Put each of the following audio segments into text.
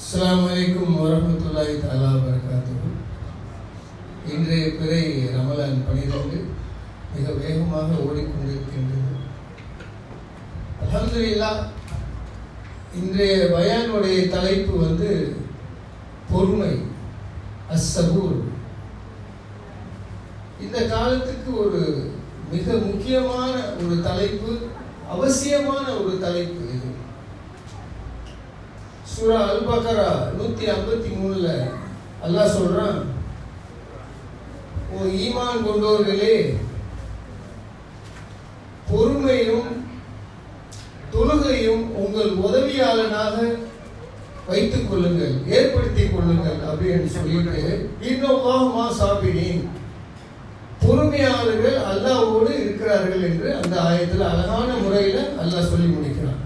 அஸ்லாம் வலைக்கும் வரமத்துல்லாய் தாலா வரகாத்துஹு இன்றைய பிறை ரமலான் பனிரெண்டு. மிக வேகமாக ஓடிக்கொண்டிருக்கின்றது. அலமதுல்லா இன்றைய பயானுடைய தலைப்பு வந்து பொறுமை அஸ்ஸபூர் இந்த காலத்துக்கு ஒரு மிக முக்கியமான ஒரு தலைப்பு அவசியமான ஒரு தலைப்பு. சூரா அல் பக்கரா நூத்தி ஐம்பத்தி மூணுல. அல்லாஹ் சொல்றான் ஓ ஈமான் கொண்டவர்களே பொறுமையும் தொழுகையும் உங்கள் உதவியாளனாக வைத்துக் கொள்ளுங்கள் ஏற்படுத்திக் கொள்ளுங்கள் அப்படின்னு சொல்லிட்டு இன்னொம்மா சாப்பிடேன் பொறுமையாளர்கள் அல்லாவோடு இருக்கிறார்கள் என்று அந்த ஆயத்தில் அழகான முறையில் அல்லாஹ் சொல்லி முடிக்கிறான்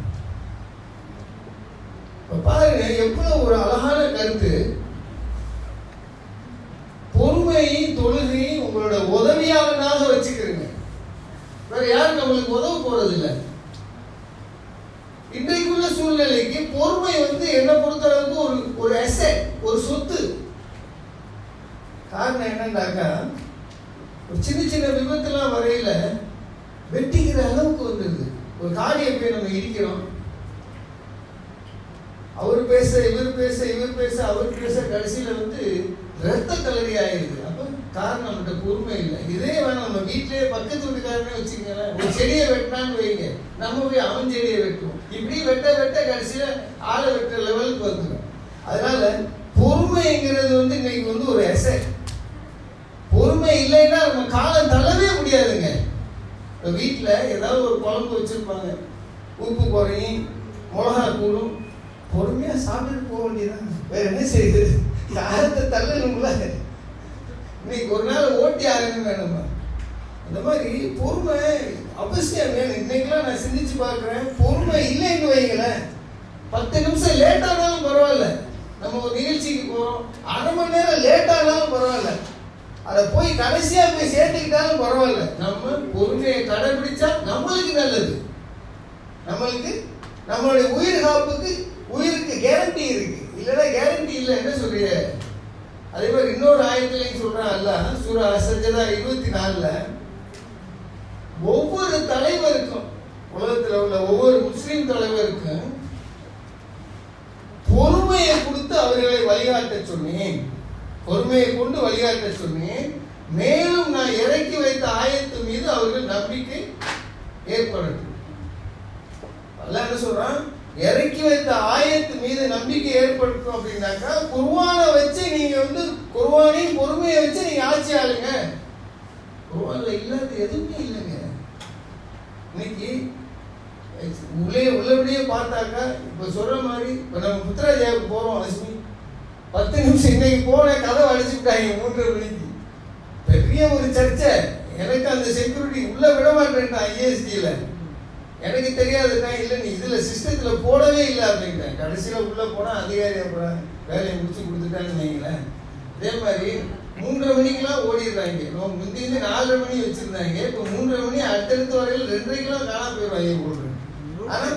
இப்ப பாருங்க எவ்வளவு ஒரு அழகான கருத்து பொறுமையும் தொழுகையும் உங்களோட உதவியாளனாக வச்சுக்கிறீங்க வேற யாரும் நம்மளுக்கு உதவ போறது இல்லை இன்றைக்குள்ள சூழ்நிலைக்கு பொறுமை வந்து என்ன பொறுத்தளவுக்கு ஒரு ஒரு அசெட் ஒரு சொத்து காரணம் என்னன்னாக்கா ஒரு சின்ன சின்ன விபத்துலாம் வரையில வெட்டிக்கிற அளவுக்கு வந்துடுது ஒரு காடியை போய் நம்ம இருக்கிறோம் அவர் பேச இவர் பேச இவர் பேச அவர் பேச கடைசியில வந்து ரத்த கலரி ஆயிடுது அப்போ காரணம் நம்மகிட்ட பொறுமை இல்லை. இதே வேணாம் நம்ம வீட்டிலேயே பக்கத்து வீட்டுக்காரனே வச்சுக்கோங்களேன். ஒரு செடியை வெட்டினான்னு வைங்க. நம்ம போய் அவன் செடியை வெட்டுவோம். இப்படி வெட்ட வெட்ட கடைசியில ஆளை வெட்டுற லெவலுக்கு வந்துடும் அதனால பொறுமைங்கிறது வந்து இன்னைக்கு வந்து ஒரு எசை பொறுமை இல்லைன்னா அவங்க காலம் தள்ளவே முடியாதுங்க. இப்போ வீட்டில் ஏதாவது ஒரு குழம்பு வச்சுருப்பாங்க. உப்பு குறையும் மிளகா கூடும். பொறுமையாக சாப்பிட்டுட்டு போக வேண்டியதான் வேற என்ன செய்யுது? யாரத்தை தள்ளணும்ல? இன்னைக்கு ஒரு நாள் ஓட்டி ஆகணும் வேணுமா அந்த மாதிரி பொறுமை அவசியம் வேணும் இன்னைக்கெல்லாம் நான் சிந்திச்சு பார்க்குறேன். பொறுமை இல்லைன்னு வைங்களேன். பத்து நிமிஷம் லேட்டானாலும் பரவாயில்ல. நம்ம ஒரு நிகழ்ச்சிக்கு போகிறோம் அரை மணி நேரம் லேட்டானாலும் பரவாயில்ல. அதை போய் கடைசியா போய் சேர்த்துக்கிட்டாலும் பரவாயில்ல. நம்ம பொறுமையை கடைபிடிச்சா நம்மளுக்கு நல்லது. நம்மளுக்கு நம்மளுடைய உயிர் காப்புக்கு உயிருக்கு கேரண்டி இருக்கு. இல்லைன்னா கேரண்டி இல்லை என்ன சொல்றிய அதே மாதிரி இன்னொரு ஆயத்திலையும் சொல்றான் அல்ல சூரா சஜதா இருபத்தி நாலுல ஒவ்வொரு தலைவருக்கும் உலகத்தில் உள்ள ஒவ்வொரு முஸ்லீம் தலைவருக்கும் பொறுமையை கொடுத்து அவர்களை வழிகாட்ட சொன்னேன். பொறுமையை கொண்டு வழிகாட்ட சொன்னேன். மேலும் நான் இறக்கி வைத்த ஆயத்து மீது அவர்கள் நம்பிக்கை ஏற்படட்டும். அல்ல என்ன சொல்றான்? இறக்கி வைத்த ஆயத்து மீது நம்பிக்கை ஏற்படுத்தும் அப்படின்னாக்கா குருவானை வச்சு நீங்க வந்து குருவானையும் பொறுமையை வச்சு நீங்க ஆட்சி ஆளுங்க. குர்வான்ல இல்லாத எதுவுமே இல்லைங்க. இன்னைக்கு உள்ளே உள்ளபடியே பார்த்தாக்கா இப்ப சொல்ற மாதிரி இப்ப நம்ம புத்திராஜாவுக்கு போறோம் லட்சுமி. பத்து நிமிஷம் இன்னைக்கு போன கதவை அடிச்சு விட்டாங்க மூன்றரை மணிக்கு பெரிய ஒரு சர்ச்சை. எனக்கு அந்த செக்யூரிட்டி உள்ள விட மாட்டேன்ட்டான் ஐஏஎஸ்டியில் எனக்கு தெரியாதுன்னா இல்லை நீ இதில் சிஸ்டத்தில் போடவே இல்லை அப்படின்ட்டேன். கடைசியில் உள்ளே போனால் அதிகாரி அப்புறம் வேலையை முடிச்சு கொடுத்துட்டான்னு வைங்களேன். அதே மாதிரி மூன்றரை மணிக்கெல்லாம் ஓடிடுறாங்க. நம்ம முந்தி நாலரை மணி வச்சுருந்தாங்க. இப்போ மூன்றரை மணி அடுத்தடுத்த வரையில் ரெண்டரைக்கெல்லாம் காணா போயிடுவாங்க போடுறேன் ஆனால்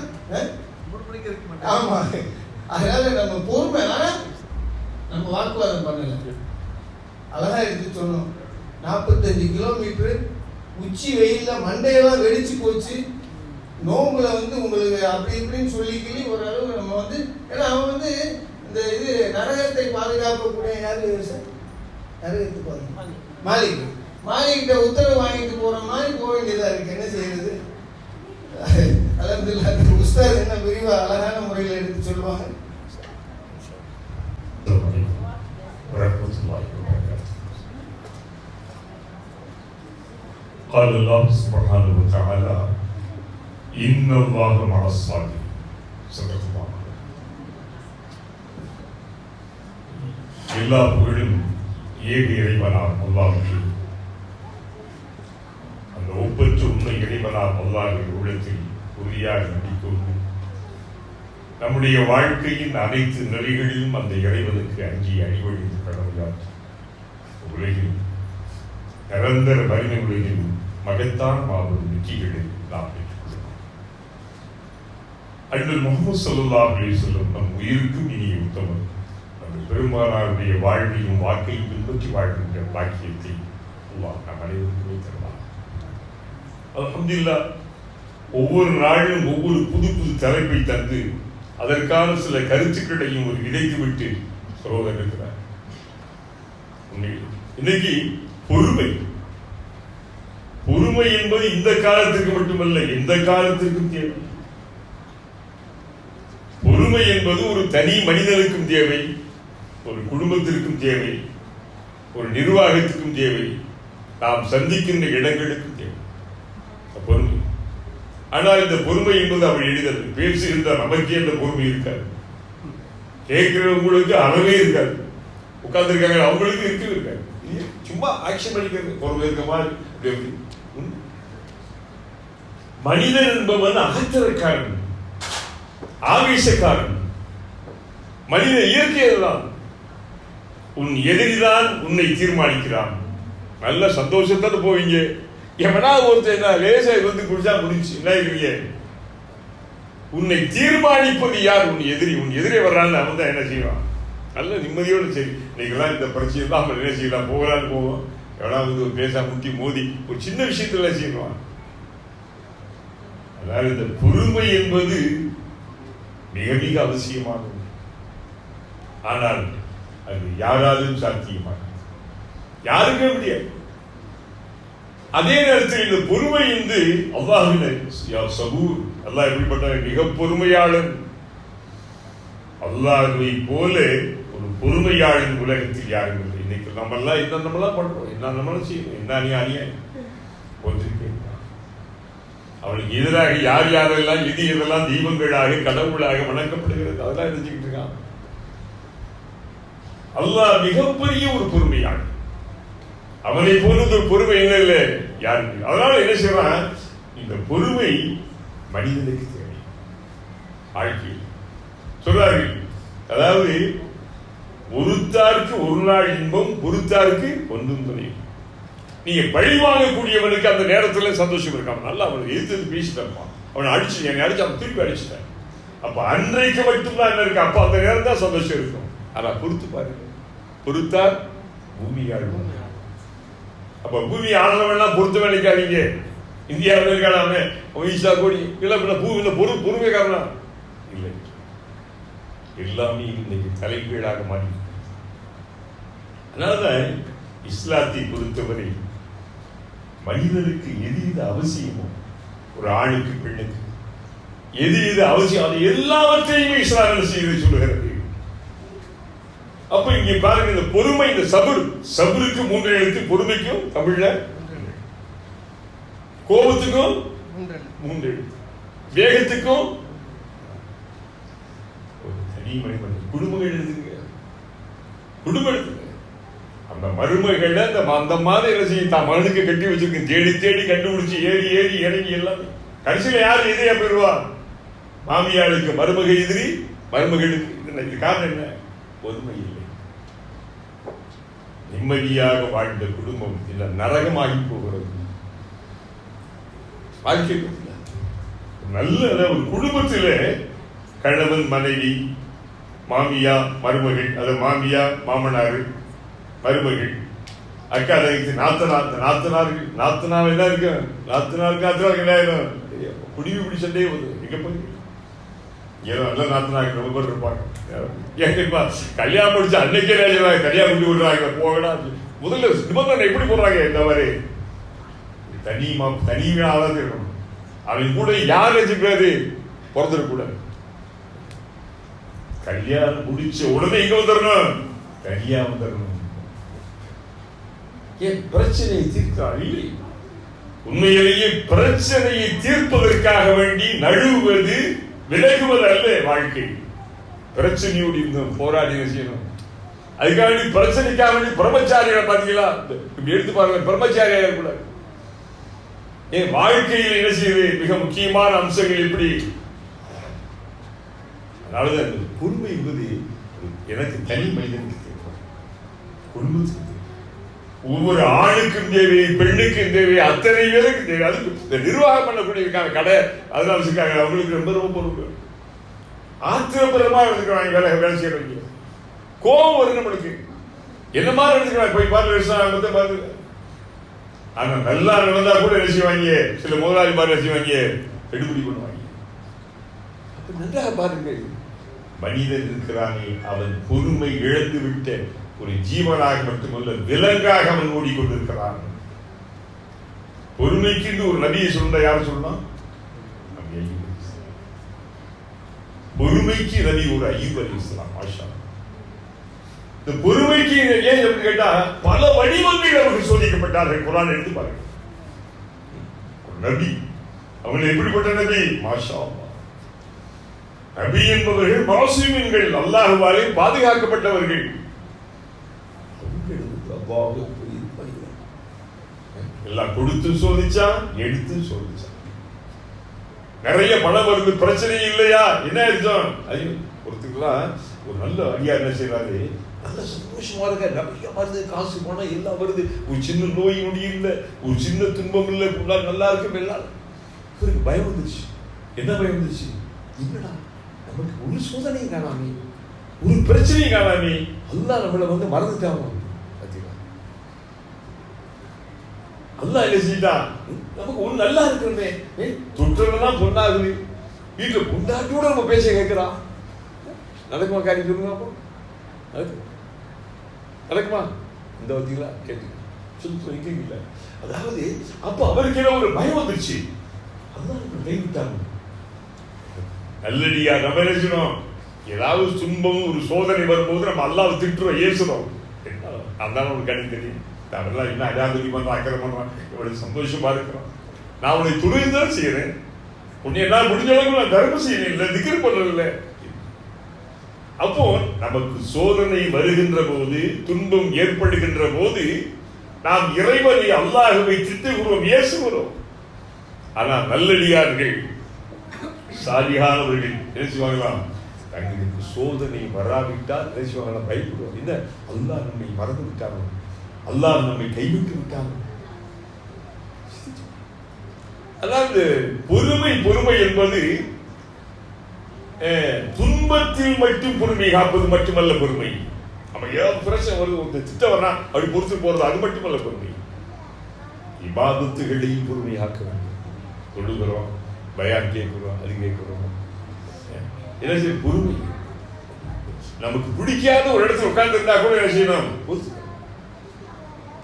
ஆமா. அதனால நம்ம பொறுமை. ஆனா நம்ம வாக்குவாதம் பண்ணல அழகா எடுத்து சொன்னோம். நாற்பத்தஞ்சு கிலோமீட்டர் உச்சி வெயிலில் மண்டையெல்லாம் வெடிச்சு போச்சு. நோம்புல வந்து உங்களுக்கு அப்படி இப்படின்னு சொல்லிக்கிளி ஓரளவு நம்ம வந்து ஏன்னா அவன் வந்து இந்த இது நரகத்தை பாதுகாக்கக்கூடிய யாரு சார் நரகத்தை பாதுகாப்பு மாலிக் மாலிகிட்ட உத்தரவு வாங்கிட்டு போற மாதிரி போக வேண்டியதா இருக்கு. என்ன செய்யறது? அலமதுல்லா உஸ்தாத் என்ன விரிவா அழகான முறையில் قال الله سبحانه وتعالى إن الله مع الصابرين صدق الله எல்லா புகழும் ஏக இறைவனார் அல்லாவுக்கு அந்த ஒப்பற்ற உண்மை இறைவனார் அல்லாவின் உள்ளத்தில் உறுதியாக நம்பிக்கொண்டு நம்முடைய வாழ்க்கையின் அனைத்து நிலைகளிலும் அந்த இறைவனுக்கு அஞ்சி அடிவழிந்து கடமையாற்றி உலகில் நிரந்தர வலிமை உலகில் மகத்தான் மாபெரும் வெற்றிகளை நாம் பெற்றுக்கொள்கிறோம் அண்ணல் முகமது சல்லா அலி சொல்லும் நம் உயிருக்கும் இனிய உத்தமர் நம் பெருமானாருடைய வாழ்வையும் வாக்கையும் பின்பற்றி வாழ்கின்ற பாக்கியத்தை அல்லாஹ் நம் அனைவருக்குமே தருவார். அலமதுல்லா ஒவ்வொரு நாளும் ஒவ்வொரு புது புது தலைப்பை தந்து அதற்கான சில கருத்துக்களையும் ஒரு விதைத்து விட்டு சகோதரர் இருக்கிறார் இன்னைக்கு பொறுமை பொறுமை என்பது இந்த காலத்திற்கு மட்டுமல்ல எந்த காலத்திற்கும் தேவை. பொறுமை என்பது ஒரு தனி மனிதனுக்கும் தேவை ஒரு குடும்பத்திற்கும் தேவை ஒரு நிர்வாகத்துக்கும் தேவை நாம் சந்திக்கின்ற இடங்களுக்கும் தேவை. பொறுமை. ஆனால் இந்த பொறுமை என்பது அவள் எளிதல் பேசுகின்ற நமக்கே அந்த பொறுமை இருக்காது. கேட்கிறவங்களுக்கு அளவே இருக்காது. உட்கார்ந்துருக்காங்க அவங்களுக்கு இருக்கு இருக்காது. சும்மா ஆக்ஷன் பண்ணிக்கிறது. பொறுமை இருக்க மாதிரி அப்படி மனிதன் என்பவன் அகத்திரக்காரன் ஆவேசக்காரன். மனித இயற்கையதுதான் உன் எதிரிதான் உன்னை தீர்மானிக்கிறான். நல்ல சந்தோஷத்தோடு போவீங்க. எவனா ஒருத்தர் என்ன லேசா வந்து குடிச்சா முடிச்சு என்ன இருக்கீங்க உன்னை தீர்மானிப்பது யார்? உன் எதிரி. உன் எதிரே வர்றான்னு அவன் தான் என்ன செய்வான்? நல்ல நிம்மதியோடு சரி. இன்னைக்கெல்லாம் இந்த பிரச்சனை தான் அவன் என்ன செய்யலாம் போகலான்னு போவோம். எவனா வந்து பேசா முட்டி மோதி ஒரு சின்ன விஷயத்துல செய்வான்? அதாவது இந்த பொறுமை என்பது மிக மிக அவசியமானது. ஆனால் அது யாராலும் சாத்தியமானது. யாருக்கே முடியாது. அதே நேரத்தில் இந்த பொறுமை என்று அல்லாஹின் சபூர் அல்லாஹ் எப்படிப்பட்ட மிக பொறுமையாளன். அல்லாஹுவை போல ஒரு பொறுமையாளன் உலகத்தில் யாரும் இல்லை. இன்னைக்கு நம்ம எல்லாம் என்ன நம்மளாம் பண்றோம்? என்ன நம்மளும் செய்யணும்? என்ன அநியா அநியாயம் ஒன்றிருக்கேன் அவனுக்கு எதிராக யார் யாரெல்லாம் எது எதெல்லாம் தெய்வங்களாக கடவுளாக வணங்கப்படுகிறது அதெல்லாம் நினைச்சுக்கிட்டு இருக்கான். அல்லாஹ் மிகப்பெரிய ஒரு பொறுமையாளன். அவனை போனது ஒரு பொறுமை என்ன இல்லை? யாருக்கு? அதனால என்ன செய்யறான் இந்த பொறுமை மனிதனுக்கு தேவை. வாழ்க்கையில். சொல்றார்கள். அதாவது ஒருத்தாருக்கு ஒரு நாள் இன்பம் ஒருத்தாருக்கு ஒன்றும் துணை நீங்க பழி வாங்கக்கூடியவனுக்கு அந்த நேரத்துல சந்தோஷம் இருக்கான் நல்லா அவனை எதிர்த்து பேசிட்டு இருப்பான். அவனை அடிச்சு என்னை அடிச்சு அவன் திருப்பி அடிச்சுட்டேன். அப்ப அன்றைக்கு மட்டும்தான் என்ன இருக்கு? அப்ப அந்த நேரம் தான் சந்தோஷம் இருக்கும். ஆனா பொறுத்து பாருங்க பொறுத்தார் பூமியாள் அப்ப பூமி ஆளுநவெல்லாம் பொறுத்து நினைக்காதீங்க இந்தியாவில் இருக்கானாமே ஒய்சா கோடி. இல்ல பின்ன பூமியில் பொறு பொறுமைக்காரனா? இல்லை. எல்லாமே இன்னைக்கு தலைகீழாக மாறி அதனாலதான் இஸ்லாத்தை பொறுத்தவரை மனிதனுக்கு எது இது அவசியமோ? ஒரு ஆணுக்கு பெண்ணுக்கு. எது இது அவசியம்? அது எல்லாவற்றையுமே இஸ்லாம் செய்து சொல்லுகிறது. அப்ப இங்க பாருங்க இந்த பொறுமை இந்த சபுர். சபுருக்கு மூன்று எழுத்து. பொறுமைக்கும் தமிழ்ல கோபத்துக்கும் மூன்று எழுத்து. வேகத்துக்கும் குடும்பம் தனி மனிதன். குடும்பங்கள் எழுதுங்க. குடும்பம் எடுத்துங்க அந்த மருமகள் அந்த அந்த மாதிரி என்ன தான் மகனுக்கு கட்டி வச்சிருக்கு. தேடி தேடி கண்டுபிடிச்சு ஏறி ஏறி இறங்கி எல்லாம். கடைசியில் யார் எதிரியா போயிடுவா? மாமியாளுக்கு மருமக எதிரி மருமகளுக்கு இது இது காரணம் என்ன? பொறுமை இல்லை. நிம்மதியாக வாழ்ந்த குடும்பம் இல்ல நரகமாகி போகிறது. வாழ்க்கை நல்ல ஒரு குடும்பத்தில் கணவன் மனைவி மாமியா மருமகள் அது மாமியா மாமனார் மருமகள். அக்கா தங்கச்சி நாத்தனார் நாத்தனார்கள் நாத்தனாருக்கு நாத்தனார் என்ன இருக்கு நாத்தனாருக்கு நாத்தனாருக்கு என்ன குடிவி பிடி சண்டையே வந்து எங்க போய்? ஏதோ நல்ல நாத்தனாருக்கு ரொம்ப பேர் இருப்பாங்க. கல்யாணம் முடிச்சு அன்னைக்கே ராஜா கல்யாணம் பண்ணி விடுறாங்க. போகடா. முதல்ல நிபந்தனை எப்படி போடுறாங்க இந்த மாதிரி? தனி மா தனிமையாளர் இருக்கணும் அவன் கூட யார் வச்சுக்கிறாரு பிறந்திருக்கூடாது கல்யாணம் முடிச்ச உடனே இங்க வந்துடணும் தனியா வந்துடணும் ஏன் பிரச்சனையை தீர்க்கிறார் இல்லை. உண்மையிலேயே பிரச்சனையை தீர்ப்பதற்காக வேண்டி நழுவுவது விலகுவது அல்ல வாழ்க்கை. பிரச்சனையோடு இருந்தோம் போராடி செய்யணும் அதுக்காக வேண்டி பிரச்சனைக்காக வேண்டி பிரம்மச்சாரிகளை பாத்தீங்களா இப்படி எடுத்து பாருங்க பிரம்மச்சாரியா இருக்கக்கூடாது ஏன் வாழ்க்கையில் என்ன செய்யுது மிக முக்கியமான அம்சங்கள் எப்படி? அதனாலதான் பொறுமை என்பது எனக்கு தனி மனிதனுக்கு தேவை. குடும்பத்துக்கு ஒவ்வொரு ஆணுக்கும் தேவை பெண்ணுக்கும் தேவை அத்தனை பேருக்கும் தேவை. அதுக்கு இந்த நிர்வாகம் பண்ணக்கூடிய இருக்காங்க கடை அதனால வச்சிருக்காங்க. அவங்களுக்கு ரொம்ப ரொம்ப பொறுப்பு. ஆத்திரபரமா இருந்துக்கிறாங்க வேலை வேலை செய்யறவங்க. கோபம் வரும் நம்மளுக்கு. என்ன மாதிரி எடுத்துக்கிறாங்க போய் பார்த்து வந்து பார்த்து ஆனா நல்லா நடந்தா கூட என்ன செய்வாங்க? சில முதலாளி மாதிரி என்ன செய்வாங்க? எடுபடி பண்ணுவாங்க. நன்றாக பாருங்கள். மனிதன் இருக்கிறானே அவன் பொறுமை இழந்து விட்ட ஒரு ஜீவனாக மட்டுமல்ல விலங்காக அவன் ஓடிக்கொண்டிருக்கிறான். பொறுமைக்கு என்று ஒரு நபியை சொல்ல யார் சொன்னான் பொறுமைக்கு ரவி ஒரு ஐயூப் அலி இஸ்லாம் மாஷா இந்த பொறுமைக்கு ஏன் எப்படி கேட்டா பல வடிவங்கள் அவர்கள் சோதிக்கப்பட்டார்கள் குரான் எடுத்து பாருங்க. நபி. அவங்க எப்படிப்பட்ட நபி? மாஷா நபி என்பவர்கள் மாசூமின்கள் அல்லாஹுவாலே பாதுகாக்கப்பட்டவர்கள். அவங்களுக்கு அல்லாஹ் பையன். எல்லாம் கொடுத்து சோதிச்சான் எடுத்து சோதிச்சான். நிறைய பணம் வருது பிரச்சனை இல்லையா? என்ன அர்த்தம் ஐயோ ஒருத்தருக்குலாம் ஒரு நல்ல அடியார் என்ன செய்யறாரு நல்ல சந்தோஷமா இருக்க நிறைய வருது காசு பணம் எல்லாம் வருது. ஒரு சின்ன நோய் நொடி இல்லை. ஒரு சின்ன துன்பம் இல்லை. ஃபுல்லா நல்லா இருக்கும் எல்லாம் இவருக்கு பயம் வந்துச்சு என்ன பயம் வந்துச்சு என்னடா நமக்கு ஒரு சோதனையும் காணாமே. ஒரு பிரச்சனையும் காணாமே. அல்லாஹ் நம்மளை வந்து மறந்துட்டாங்க அல்லா என்ன செய்தான்? நமக்கு ஒன்று நல்லா இருக்கிறமே தொற்றுலாம் பொண்ணாகுது. வீட்டுல பொண்டாட்டியோட நம்ம பேச கேட்குறான் நடக்குமா காரியம் சொல்லுங்க அப்போ. நடக்கும் நடக்குமா? இந்த வந்தீங்களா கேட்டு சொல்லி சொல்லி இல்லை. அதாவது அப்போ அவருக்கு என்ன ஒரு பயம் வந்துருச்சு? அதான் கைவிட்டாங்க. நல்லடியா நம்ம நினைச்சிடும் ஏதாவது துன்பம் ஒரு சோதனை வரும்போது நம்ம அல்லாவை திட்டுறோம் ஏசுறோம். அதான் ஒரு கணி தெரியும். அவரெல்லாம் என்ன அஜாதுரி பண்றான் அக்கறை பண்ணுறான் இவ்வளவு சந்தோஷமா இருக்கிறான் நான் உன்னை துணிந்து தான் செய்யறேன் உன்னை என்னால் முடிஞ்ச அளவுக்கு நான் தர்மம் செய்யணும் இல்லை திக்கிற பண்ணல அப்போ நமக்கு சோதனை வருகின்ற போது துன்பம் ஏற்படுகின்ற போது நாம் இறைவனை அல்லாஹுவை திட்டுகிறோம் ஏசுகிறோம். ஆனா நல்லடியார்கள் சாலியானவர்கள் என்ன தங்களுக்கு சோதனை வராவிட்டால் என்ன பயப்படுவோம் என்ன? அல்லாஹ் நம்மை மறந்து விட்டார்கள் அல்லாஹ் நம்மை கைவிட்டு விட்டானோ. அதாவது பொறுமை பொறுமை என்பது துன்பத்தில் மட்டும் பொறுமை காப்பது மட்டுமல்ல பொறுமை. நம்ம ஏதாவது பிரச்சனை வருது ஒரு திட்டம் வரா அப்படி பொறுத்து போறது அது மட்டுமல்ல பொறுமை. இபாதத்துகளையும் பொறுமையாக்க வேண்டும். தொழுகிறோம் பயான் கேட்கிறோம் அது கேட்கிறோம். என்ன செய்ய பொறுமை. நமக்கு பிடிக்காத ஒரு இடத்துல உட்கார்ந்து இருந்தா கூட என்ன செய்யணும் பொறுத்துக்கணும்.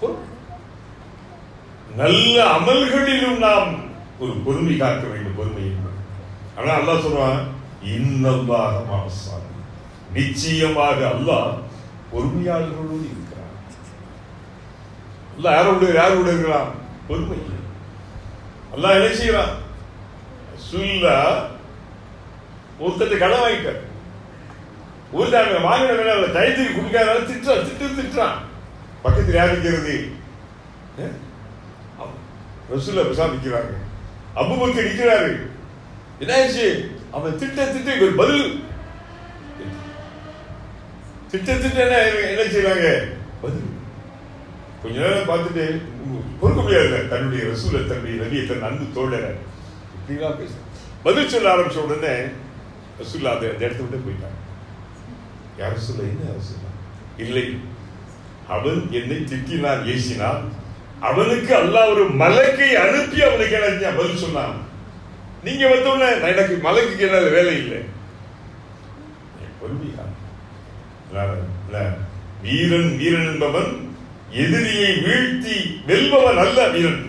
பொறுமை. நல்ல அமல்களிலும் நாம் ஒரு பொறுமை காக்க வேண்டும் பொறுமை என்பது. ஆனா அல்லாஹ் சொல்றான் இன்னல்லாக மாசாமி நிச்சயமாக அல்லாஹ் பொறுமையாளர்களோடு இருக்கிறார் அல்லாஹ் யாரோட யாரோட இருக்கிறான்? பொறுமை அல்லாஹ் என்ன செய்யறான்? சுல்லா ஒருத்தட்டு கடன் வாங்கிட்டார். ஊர்தாங்க வாங்கின வேலை இல்லை டயத்துக்கு கொடுக்காதனால திட்டுறான் திட்டு திட்டுறான். பக்கத்தில் யார் இருக்கிறது? ரசூல்ல பிரசாத் நிற்கிறாங்க அபுபக்கர் நிற்கிறாரு என்ன ஆயிடுச்சு அவன் திட்ட திட்ட இவர் பதில் திட்ட திட்ட என்ன என்ன செய்வாங்க பதில். கொஞ்ச நேரம் பார்த்துட்டு பொறுக்க முடியாது தன்னுடைய ரசூல தன்னுடைய நபியை தன் அன்பு தோழரை. இப்படிலாம் பேச பதில் சொல்ல ஆரம்பிச்ச உடனே ரசூல்லா அந்த அந்த இடத்த விட்டு போயிட்டாங்க. யார் சொல்ல என்ன ரசூல்லா இல்லை. அவன் என்னை திட்டினான் ஏசினான். அவனுக்கு அல்லாஹ் ஒரு மலக்கை அனுப்பி அவனுக்கு என்ன பதில் சொன்னான். நீங்க வந்தோடனே நான் எனக்கு மலக்குக்கு என்ன வேலை இல்லை. வீரன் வீரன் என்பவன் எதிரியை வீழ்த்தி வெல்பவன் அல்ல வீரன்.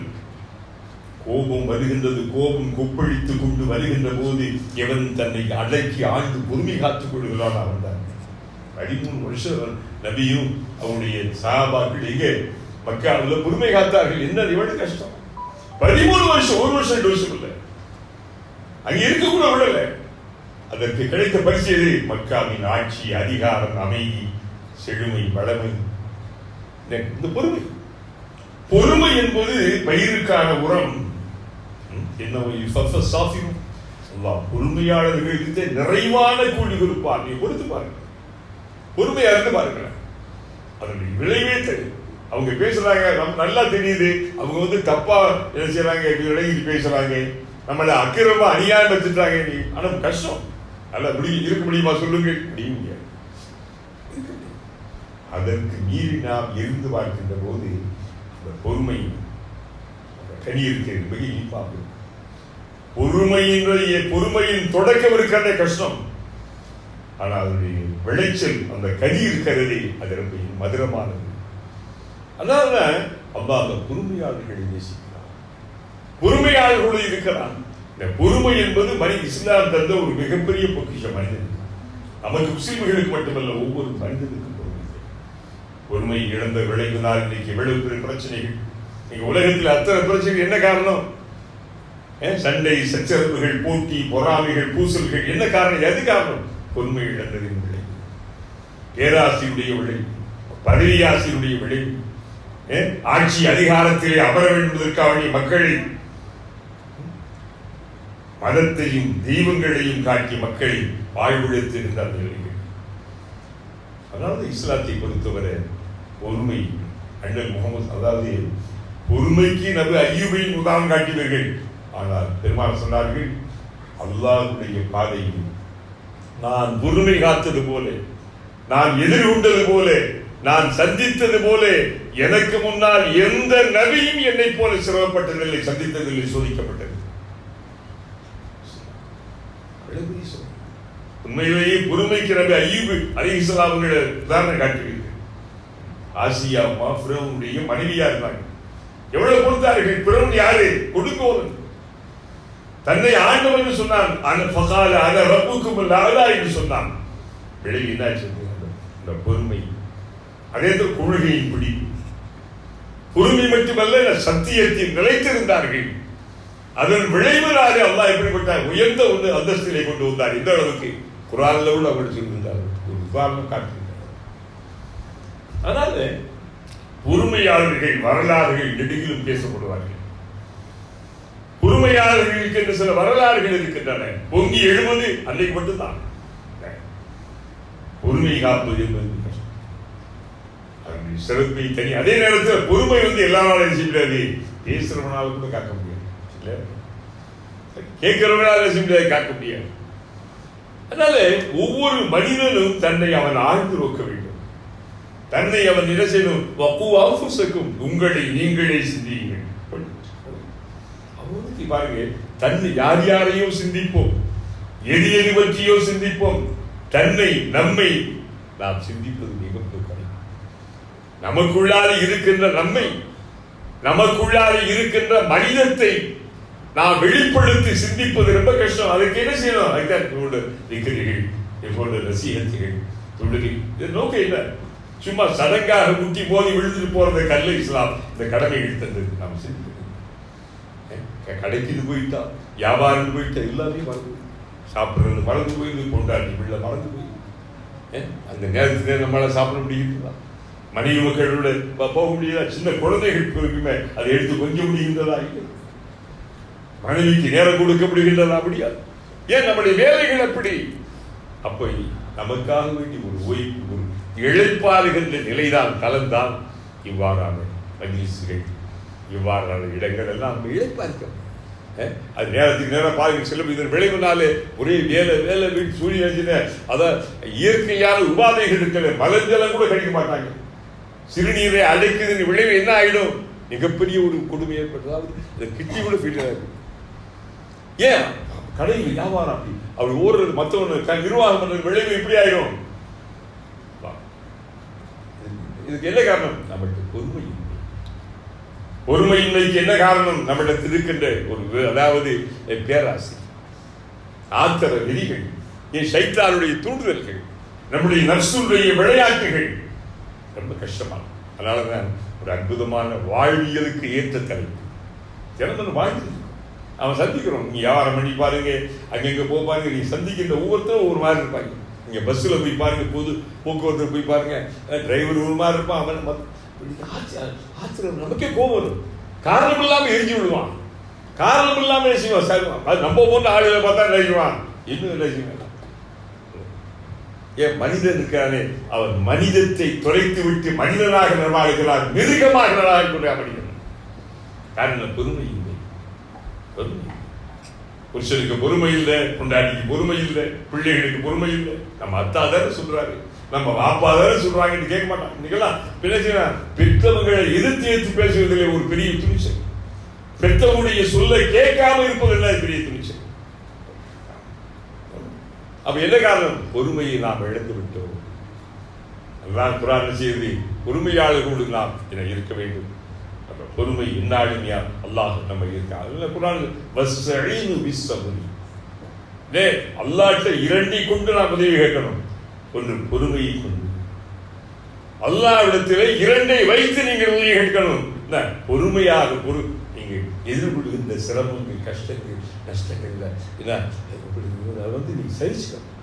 கோபம் வருகின்றது கோபம் கொப்பளித்து கொண்டு வருகின்ற போது எவன் தன்னை அடக்கி ஆழ்ந்து பொறுமை காத்துக் கொள்கிறான்? அவன் தான். பதிமூணு வருஷம் நபியும் அவனுடைய சாபாக்கள் எங்கே? மக்காவில் பொறுமை காத்தார்கள். என்ன இவனு கஷ்டம்? பதிமூணு வருஷம் ஒரு வருஷம் ரெண்டு வருஷம் இல்லை அங்க இருக்க கூட விடல. அதற்கு கிடைத்த பரிசு எது? மக்காவின் ஆட்சி அதிகாரம் அமைதி செழுமை வளமை. இந்த இந்த பொறுமை. பொறுமை என்பது பயிருக்கான உரம். என்ன என்னவோ யுஃபஃப பொறுமையாளர்களுக்கு நிறைவான கூலி கொடுப்பார். நீ பொறுத்து பாருங்க. பொறுமையா இருந்து பாருங்க அதனுடைய விளைவே தெரியும். அவங்க பேசுறாங்க நம்ம நல்லா தெரியுது. அவங்க வந்து தப்பா என்ன செய்யறாங்க விலகி பேசுறாங்க. நம்மள அக்கிரமா அநியாயம் வச்சுட்டாங்க நீ. ஆனா கஷ்டம். அல்ல முடியும் இருக்க முடியுமா சொல்லுங்கள் முடியும் அதற்கு மீறி நாம் இருந்து பார்க்கின்ற போது அந்த பொறுமை அந்த கனி இருக்கிறது மிக இனிப்பாக இருக்கும். பொறுமையினுடைய பொறுமையின் தொடக்கம் இருக்கிற கஷ்டம். ஆனால் அதனுடைய விளைச்சல் அந்த கனி இருக்கிறதே அது ரொம்ப மதுரமானது. அதனால அல்லாஹ் அந்த பொறுமையாளர்களை நேசிக்கிறார். பொறுமையாளர்களும் இருக்கிறான். இந்த பொறுமை என்பது மனித இஸ்லாம் தந்த ஒரு மிகப்பெரிய பொக்கிஷ மனிதன் நமக்கு முஸ்லிம்களுக்கு மட்டுமல்ல ஒவ்வொரு மனிதனுக்கும் பொறுமை பொறுமை இழந்த விளைவுனால் இன்னைக்கு இவ்வளவு பெரிய பிரச்சனைகள். இன்னைக்கு உலகத்தில் அத்தனை பிரச்சனைகள் என்ன காரணம்? ஏன் சண்டை சச்சரவுகள் போட்டி பொறாமைகள் பூசல்கள் என்ன காரணம்? எது காரணம்? பொறுமை இழந்ததின் விளைவு. பேராசியுடைய விளைவு பதவியாசியுடைய விளைவு. ஆட்சி அதிகாரத்திலே அமர வேண்டும் மக்களை. மதத்தையும் தெய்வங்களையும் காட்டி மக்களை வாழ்விழத்திருந்த அதாவது இஸ்லாத்தை பொறுத்தவரை பொறுமை அண்ணல் முகமது அதாவது பொறுமைக்கு நபு ஐயூபையும் உதாரணம் காட்டினீர்கள் ஆனால் பெருமாள் சொன்னார்கள் அல்லாவுடைய பாதையில் நான் பொறுமை காத்தது போல நான் எதிர்கொண்டது போல நான் சந்தித்தது போல எனக்கு முன்னால் எந்த நபியும் என்னை போல சிரமப்பட்டதில்லை சந்தித்ததில்லை சோதிக்கப்பட்டது. உண்மையிலேயே பொறுமைக்கு நபி ஐயூபு அலிஹிஸ்லாம் அவங்கள உதாரணம் காட்டுவீர்கள் ஆசியா அம்மா பிறவனுடைய மனைவியா இருந்தாங்க. எவ்வளவு கொடுத்தார்கள்? பிறவன் யாரு? கொடுங்கோவன் தன்னை ஆண்டவன் என்று சொன்னான். அத ரப்புக்கும் என்று சொன்னான். விளைவு என்னாச்சு? இந்த பொறுமை. அதே போல கொள்கையின் பிடிப்பு பொறுமை மட்டுமல்ல சத்தியத்தில் நிலைத்திருந்தார்கள். அதன் விளைவினாலே அல்லாஹ் எப்படிப்பட்ட உயர்ந்த ஒன்று அந்தஸ்திலே கொண்டு வந்தார். இந்த அளவுக்கு. குரான்ல உள்ள அவர் சொல்லியிருந்தார். ஒரு உதாரணம் காட்டுகிறார் அதனால பொறுமையாளர்கள் வரலாறுகள் நெடுகிலும் பேசப்படுவார்கள். பொறுமையாளர்களுக்கு என்று சில வரலாறுகள் இருக்கின்றன. பொங்கி எழுவது அன்னைக்கு மட்டும்தான். பொறுமை காப்பது என்பது கஷ்டம். அதனுடைய சிறப்பை தனி அதே நேரத்தில் பொறுமை வந்து எல்லா நாளும் செய்ய முடியாது. பேசுறவனால கூட காக்க முடியாது. இல்லை? கேட்கிறவனால செய்ய முடியாது காக்க முடியாது. அதனால ஒவ்வொரு மனிதனும் தன்னை அவன் ஆழ்ந்து நோக்க வேண்டும். தன்னை அவன் என்ன செய்யணும்? வக்குவாஃபுசக்கும் உங்களை நீங்களே சிந்தியுங்கள். அவனுக்கு பாருங்க தன்னை யார் யாரையும் சிந்திப்போம். எது எது பற்றியோ சிந்திப்போம். தன்னை நம்மை நாம் சிந்திப்பது நமக்குள்ளால இருக்கின்ற நம்மை நமக்குள்ளால இருக்கின்ற மனிதத்தை நாம் வெளிப்படுத்தி சிந்திப்பது ரொம்ப கஷ்டம். அதுக்கு என்ன செய்யணும்? அதுதான் உங்களோட விக்கிரிகள் எப்போது ரசிகத்துகள் தொழுகை இது நோக்கம் இல்லை சும்மா சடங்காக முட்டி போதி விழுந்துட்டு போறது கல்ல இஸ்லாம். இந்த கடமைகள் தந்தது நாம் சிந்திக்கணும் கடைக்கு இது போயிட்டா வியாபாரம் போயிட்டா எல்லாமே மறந்து சாப்பிட்றது மறந்து போய் கொண்டாடி பிள்ளை மறந்து போய் ஏ, அந்த நேரத்துலேயே நம்மளால் சாப்பிட முடியுதுதான் மனைவி மக்களோட போக முடியுதா சின்ன குழந்தைகள் இருக்குமே அதை எடுத்து கொஞ்சம் முடிகின்றதா இல்லை? மனைவிக்கு நேரம் கொடுக்க முடிகின்றதா முடியாது ஏன் நம்முடைய வேலைகள் அப்படி? அப்ப நமக்காக வேண்டி ஒரு ஓய்வு ஒரு இழைப்பாறுகின்ற நிலைதான் கலந்தான் இவ்வாறான மஜிலிசுகள் இவ்வாறான இடங்கள் எல்லாம் நம்ம இழைப்பார்க்க அது நேரத்துக்கு நேரம் பாருங்க செல்லும் இதன் விளைவுனாலே ஒரே வேலை வேலை வீட்டு சூரியன் அதான் இயற்கையான உபாதைகள் இருக்கிற மலஞ்சலம் கூட கிடைக்க மாட்டாங்க. சிறுநீரை அடைக்குதுன்னு விளைவு என்ன ஆயிடும்? மிகப்பெரிய ஒரு கொடுமை ஏற்பட்டதாவது அதை கிட்டி கூட ஃபீல் ஆகும் ஏன்? கடையில் வியாபாரம் அப்படி. அவர் ஓடுறது மற்றவங்க நிர்வாகம் பண்ற விளைவு எப்படி ஆயிடும் இதுக்கு என்ன காரணம்? நம்மளுக்கு பொறுமை இல்லை. பொறுமையின்மைக்கு என்ன காரணம்? நம்மிடத்தில் இருக்கின்ற ஒரு அதாவது அஹ், பேராசை ஆத்திர விதிகள் என் சைத்தானுடைய தூண்டுதல்கள் நம்முடைய நர்சுடைய விளையாட்டுகள் ரொம்ப கஷ்டமாக அதனால தான் ஒரு அற்புதமான வாழ்வியலுக்கு ஏற்ற தலைப்பு தினந்தன் வாழ்ந்து அவன் சந்திக்கிறோம். நீங்கள் வியாபாரம் பண்ணி பாருங்க அங்கங்கே போய் பாருங்க நீங்கள் சந்திக்கின்ற ஒவ்வொருத்தரும் ஒவ்வொரு மாதிரி இருப்பாங்க. நீங்கள் பஸ்ஸில் போய் பாருங்க பொது போக்குவரத்தில் போய் பாருங்க. டிரைவர் ஒரு மாதிரி இருப்பான். அவன் ஆச்சரியம். நமக்கே கோபம் வரும். காரணம் இல்லாமல் எரிஞ்சு விடுவான். காரணம் இல்லாமல் என்ன செய்வான்? சார் அது நம்ம போன்ற ஆளுகளை பார்த்தா நினைக்குவான் இன்னும் என்ன ஏன் மனிதன் இருக்கிறானே அவன் மனிதத்தை தொலைத்து விட்டு மனிதனாக நிர்மாணிக்கிறான் மிருகமாக நிர்மாணிக்கிறான் மனிதன் காரணம் பெருமை இல்லை. பொறுமை புருஷனுக்கு பொறுமை இல்லை கொண்டாடிக்கு பொறுமை இல்லை பிள்ளைகளுக்கு பொறுமை இல்லை. நம்ம அத்தா தானே சொல்றாரு. நம்ம வாப்பா தானே சொல்றாங்கன்னு கேட்க மாட்டான். இன்னைக்கெல்லாம் பின்ன பெற்றவங்களை எதிர்த்து எதிர்த்து பேசுவதில் ஒரு பெரிய துணிச்சல். பெற்றவங்களுடைய சொல்லை கேட்காம இருப்பதில்லை பெரிய துணிச்சல். அப்ப என்ன காரணம்? பொறுமையை நாம் இழந்து விட்டோம். அதுதான் குரான் செய்தி பொறுமையாளர்களோடு நாம் என இருக்க வேண்டும். அப்ப பொறுமை இன்னாடுமையா அல்லாஹ் நம்ம இருக்கா அதுல குரான்? டே அல்லாட்ட இரண்டை கொண்டு நாம் உதவி கேட்கணும். ஒன்று பொறுமையை கொண்டு. அல்லாவிடத்திலே இரண்டை வைத்து நீங்கள் உதவி கேட்கணும். என்ன? பொறுமையாக பொறு நீங்கள் எதிர்கொள்கின்ற சிரமங்கள் கஷ்டங்கள் நஷ்டங்கள்ல ஏன்னா அதை வந்து நீங்க சரிச்சுக்கணும்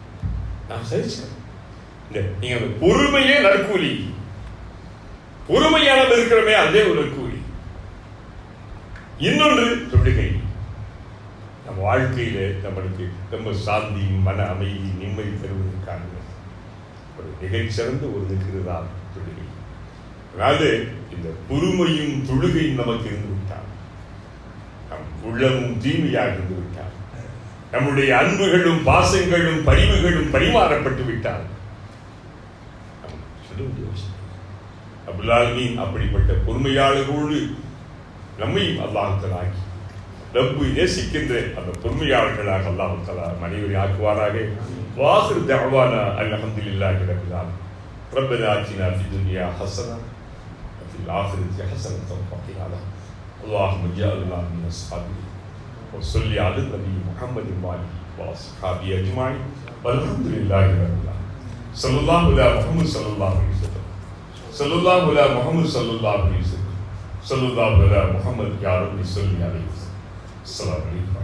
நான் சரிச்சுக்கணும் இந்த நீங்கள் பொறுமையே நற்கூலி. பொறுமையானது இருக்கிறமே அதே ஒரு நற்கூலி. இன்னொன்று தொழுகை. நம்ம வாழ்க்கையில் நம்மளுக்கு ரொம்ப சாந்தி மன அமைதி நிம்மதி தருவதற்கான ஒரு மிகச்சிறந்த ஒரு நிகழ்தான் தொழுகை. அதாவது இந்த பொறுமையும் தொழுகையும் நமக்கு இருந்து உள்ளமும் தீமையாக இருந்து விட்டால் நம்முடைய அன்புகளும் பாசங்களும் பரிவுகளும் பரிமாறப்பட்டு விட்டால் நாம் சொல்ல வேண்டிய அவசியம் இல்லை. அபுல் ஆலமீன் அப்படிப்பட்ட பொறுமையாளர்களோடு நம்மையும் அல்லாஹ் ஆக்கி ரப்பு நேசிக்கின்ற அந்த பொறுமையாளர்களாக அல்லாஹ் தலா மனைவரை ஆக்குவாராக வாஹிர் தஅவானா அல்ஹம்துலில்லாஹி ரப்பில் ஆலமீன் ربنا آتنا في الدنيا حسنة وفي الآخرة حسنة وقنا عذاب اللهم اجعلنا من أصحابه وصل على النبي محمد وآله وأصحابه أجمعين والحمد لله رب العالمين. صلى الله على محمد صلى الله عليه وسلم. صلى الله على محمد صلى الله عليه وسلم. صلى الله على محمد يا رب صل عليه وسلم. السلام عليكم.